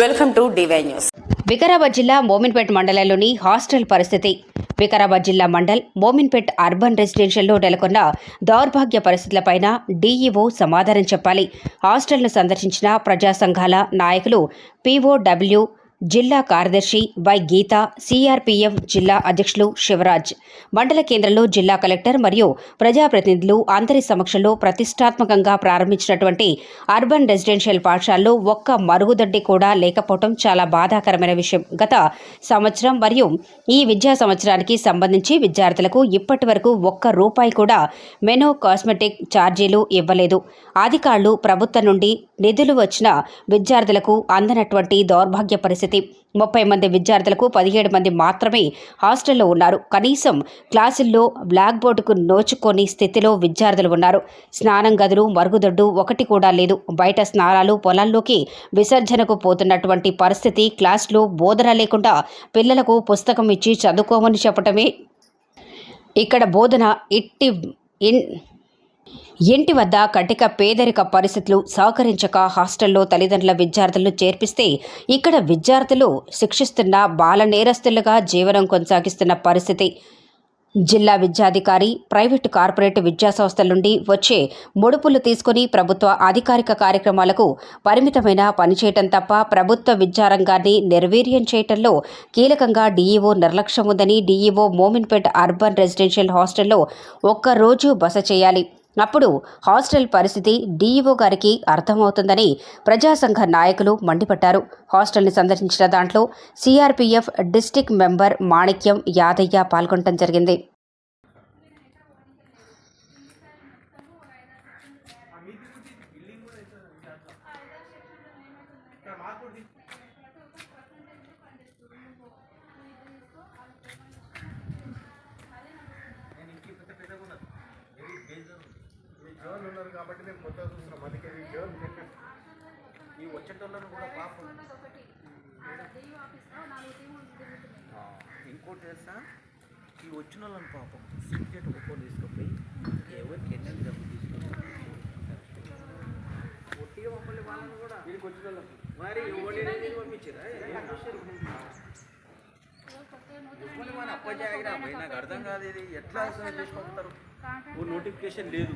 Welcome to DY news. Vikarabad జిల్లా మోమిన్పేట్ మండలంలోని hostel పరిస్థితి. వికారాబాద్ జిల్లా మండల్ మోమిన్పేట్ అర్బన్ రెసిడెన్షియల్లో నెలకొన్న దౌర్భాగ్య పరిస్థితులపైన డీఈఓ సమాధానం చెప్పాలి. హాస్టల్ను సందర్శించిన ప్రజా సంఘాల నాయకులు పీఓడబ్ల్యూ జిల్లా కార్యదర్శి వై గీత సిఆర్పిఎఫ్ జిల్లా అధ్యక్షులు శివరాజ్. మండల కేంద్రంలో జిల్లా కలెక్టర్ మరియు ప్రజాప్రతినిధులు అందరి సమక్షంలో ప్రతిష్టాత్మకంగా ప్రారంభించినటువంటి అర్బన్ రెసిడెన్షియల్ పాఠశాలలో ఒక్క మరుగుదొడ్డి కూడా లేకపోవడం చాలా బాధాకరమైన విషయం. గత సంవత్సరం మరియు ఈ విద్యా సంవత్సరానికి సంబంధించి విద్యార్థులకు ఇప్పటి వరకు ఒక్క రూపాయి కూడా మెనో కాస్మెటిక్ ఛార్జీలు ఇవ్వలేదు. అధికారులు ప్రభుత్వం నుండి నిధులు వచ్చిన విద్యార్థులకు అందనటువంటి దౌర్భాగ్య పరిస్థితి ముప్పై మంది విద్యార్థులకు పదిహేడు మంది మాత్రమే హాస్టల్లో ఉన్నారు. కనీసం క్లాసుల్లో బ్లాక్ బోర్డుకు నోచుకొని స్థితిలో విద్యార్థులు ఉన్నారు. స్నానం గదులు మరుగుదొడ్డు ఒకటి కూడా లేదు. బయట స్నానాలు పొలాల్లోకి విసర్జనకు పోతున్నటువంటి పరిస్థితి క్లాసులో బోధన లేకుండా పిల్లలకు పుస్తకం ఇచ్చి చదువుకోమని చెప్పటమే. ఇక్కడ బోధన ఇట్టి ఇన్ ఇంటి వద్ద కటిక పేదరిక పరిస్థితులు సహకరించక హాస్టల్లో తల్లిదండ్రుల విద్యార్థులను చేర్పిస్తే ఇక్కడ విద్యార్థులు శిక్షిస్తున్న బాల నేరస్తులుగా జీవనం కొనసాగిస్తున్న పరిస్థితి. జిల్లా విద్యాధికారి ప్రైవేటు కార్పొరేట్ విద్యా సంస్థల నుండి వచ్చే ముడుపులు తీసుకుని ప్రభుత్వ అధికారిక కార్యక్రమాలకు పరిమితమైన పనిచేయటం తప్ప ప్రభుత్వ విద్యారంగాన్ని నిర్వీర్యం చేయటంలో కీలకంగా డీఈఓ నిర్లక్ష్యం ఉందని డీఈఓ మోమిన్పేట్ అర్బన్ రెసిడెన్షియల్ హాస్టల్లో ఒక్కరోజు బస చేయాలి. అప్పుడు హాస్టల్ పరిస్థితి డీఈఓ గారికి అర్థమవుతుందని ప్రజాసంఘ నాయకులు మండిపడ్డారు. హాస్టల్ని సందర్శించిన దాంట్లో CRPF district member Manikyam Yadaiah పాల్గొనడం జరిగింది. జోన్ ఉన్నారు కాబట్టి మేము కొత్తగా చూస్తున్నాం అందుకే ఈ జోన్ ఈ వచ్చేటోళ్ళను కూడా పాపం. ఇంకోటి తెలుసా? ఈ వచ్చిన వాళ్ళని పాపం సీక్రెట్ ఒక్కో తీసుకుపోయి ఎవరికి ఎన్ని డబ్బులు తీసుకుని ఒట్టిగా మమ్మల్ని వాళ్ళని కూడా. వీడికి వచ్చిన వాళ్ళకి మరి ఎవరిని పంపించారా? పోయి నాకు అర్థం కాదు ఇది. ఎట్లా అసలు చేసి పంపుతారు ఓ నోటిఫికేషన్ లేదు.